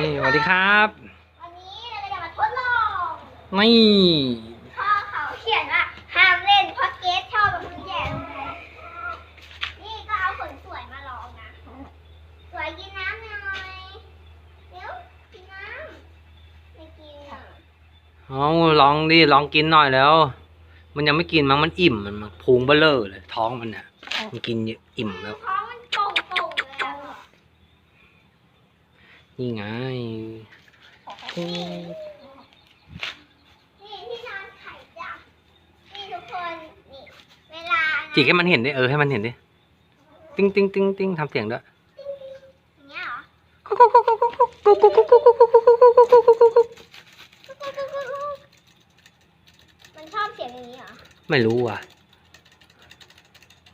นี่สวัสดีครับ วันนี้เราจะมาทดลองนี่พ่อเขาเขียนว่าห้ามเล่นเพราะเกสชอบแบบคุณแย่ลงไปนี่ก็เอาผลสวยมาลองนะ สวยกินน้ำหน่อยเดี๋ยวกินน้ำไม่กินอะเอาลองดิลองกินหน่อยแล้ว มันยังไม่กินมั้งมันอิ่มมันมันพุงเบ้อเลอเลยท้องมันเนี่ยมันกินเยอะอิ่มแล้วท้องมันโป่งโป่งๆเลยอะ นี่ไงนี่ที่นอนไข่จ้ะนี่ทุกคนนี่เวลานะจิกให้มันเห็นดิเออให้มันเห็นดิติ้งติ้งติ้งติ้งทำเสียงด้วยอย่างนี้เหรอมันชอบเสียงอย่างนี้เหรอ ไม่รู้อะ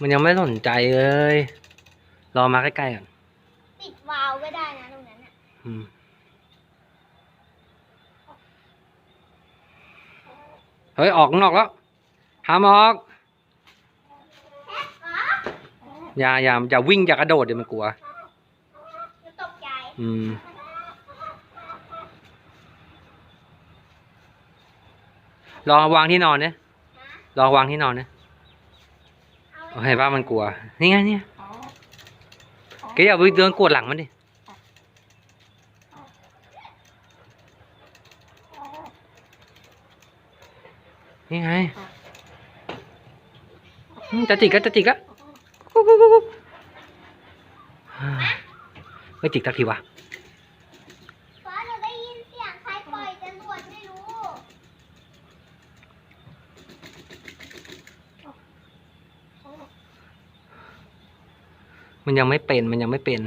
มันยังไม่สนใจเลย รอมาใกล้ๆก่อน ปิดวาล์วก็ได้นะ เฮ้ย ออกข้างนอกแล้วห้ามออกอ๋ออย่าอย่าอย่าวิ่งอย่ากระโดดเดี๋ยวมันกลัวจะตกใจ อืมลองเอาวางที่นอนเนี่ยนะลองวางที่นอนเนี่ยเอาเอาให้ป้ามันกลัว นี่ไงเนี่ยแกอย่าไปเดินกวดหลังมันดิ นี่ไงอืมจะจิกก็จะจิกก็กุ๊กกุ๊กกุ๊กกุ๊กไม่จิกสักทีวะฟ้าหนูได้ยินเสียงใครปล่อยจรวดไม่รู้มันยังไม่เป็น มันยังไม่เป็น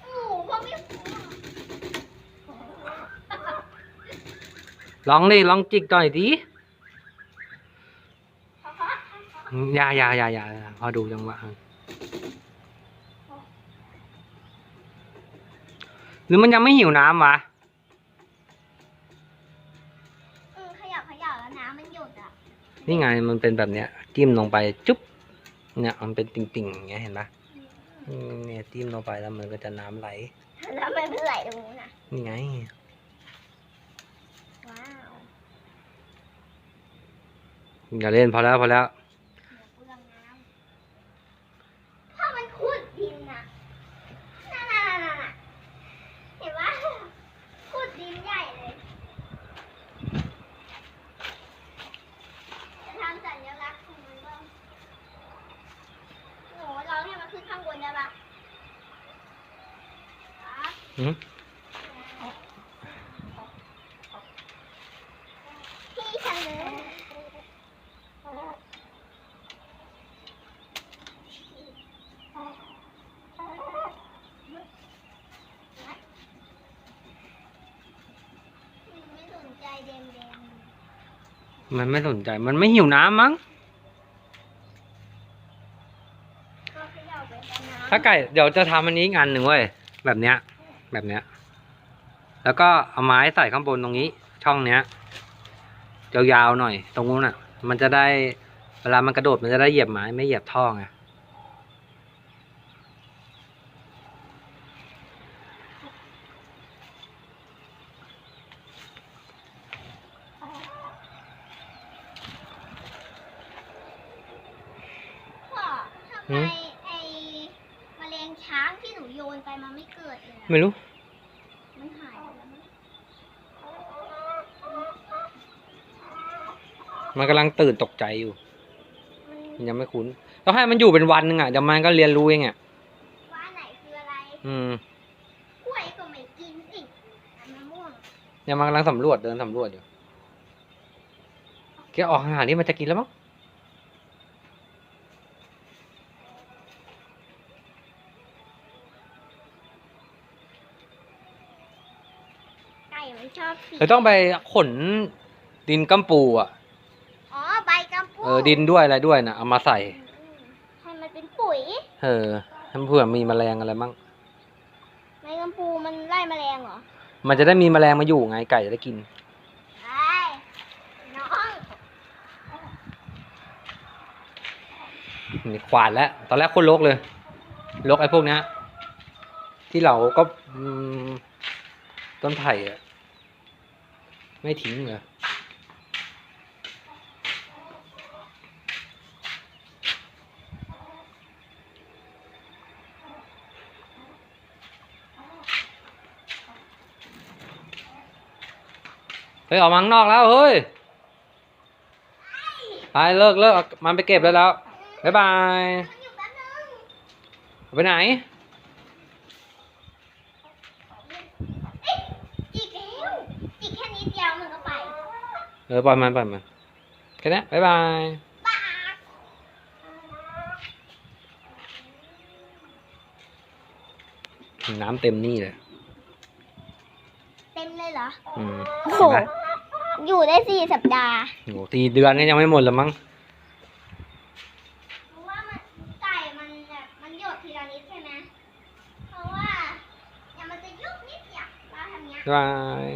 หมูก็ไม่ ลองดิลองจิกหน่อยดิอย่าอย่าอย่าอย่าพอดูจังหวะหรือมันยังไม่หิวน้ำวะอืมขยับขยับแล้วน้ำมันหยดอะนี่ไงมันเป็นแบบเนี้ยจิ้มลงไปจุ๊บเนี่ยมันเป็นติ่งๆอย่างเงี้ยเห็นปะอืมเนี่ยจิ้มลงไปแล้วมันก็จะน้ำไหลแล้วมันเป็นไหลตรงนู้นอะนี่ไง ว้าว อย่าเล่นพอแล้วพอแล้วเดี๋ยวเปลืองน้ำถ้ามันขุดดินน่ะน่ะน่ะน่ะน่ะน่ะเห็นว่าขุดดินใหญ่เลยจะทำสัญลักษณ์ของมันบ้างโหเราเนี่ยมันขึ้นข้างบนได้ปะครับหืม พี่เฉลิม ไม่สนใจแดง มันไม่สนใจ มันไม่หิวน้ำมั้ง ถ้าไก่ เดี๋ยวจะทำอันนี้อีกอันหนึ่งเว้ย แบบเนี้ย แบบเนี้ย แล้วก็เอาไม้ใส่ข้างบนตรงนี้ ช่องเนี้ยยาวๆหน่อย ตรงนู้นอะ มันจะได้ เวลามันกระโดดมันจะได้เหยียบไม้ไม่เหยียบท่อไง พ่อทำ ไมไอ้แมลงช้างที่หนูโยนไปมันไม่เกิดเลยอะไม่รู้ มันหายไปแล้วมั้งมันกำลังตื่นตกใจอยู่ มันมันยังไม่คุ้นต้องให้มันอยู่เป็นวันหนึ่งอะเดี๋ยวมันก็เรียนรู้เองอะว่าไหนคืออะไรอืมกล้วยก็ไม่กินสิอันมะม่วงเนี่ยมันกำลังสำรวจเดินสำรวจอยู่แกออกอาหารนี่มันจะกินแล้วมั้ง ไก่มันชอบสีเราต้องไปขนดินกัมปูอะ อ๋อ ใบกัมพูเออ ดินด้วยอะไรด้วยนะเอามาใส่อืมให้มันเป็นปุ๋ย เออให้เผื่อมีแมลงอะไรมั่งใบกัมพูมันไล่แมลงเหรอ มันจะได้มีแมลงมาอยู่ไงไก่จะได้กินไอ้น้องนี่ขวานแล้ว ตอนแรกคนลกเลยลกไอ้พวกเนี้ยที่เราก็อืมต้นไผ่อะ ไม่ทิ้งเลยเฮ้ยออกมาข้างนอกแล้วเฮ้ยไปเลิกเลิกมันไปเก็บได้แล้วบ๊ายบายไปไหน เอ๊ะจิกแล้วจิกแค่นิดเดียวมันก็ไป เออปล่อยมันปล่อยมันแค่นี้บ๊ายบายปากน้ำเต็มนี่เลยเต็มเลยเหรออืมโอ้โห เห็นไหมอยู่ได้สี่สัปดาห์โหตีเดือนนี่ยังไม่หมดเลยมั้ง เพราะว่ามันไก่มันแบบมันหยดทีละนิดใช่ไหมเพราะว่าเนี่ยมันจะยุบนิดเดียวเราทำเนี้ย บ๊ายบาย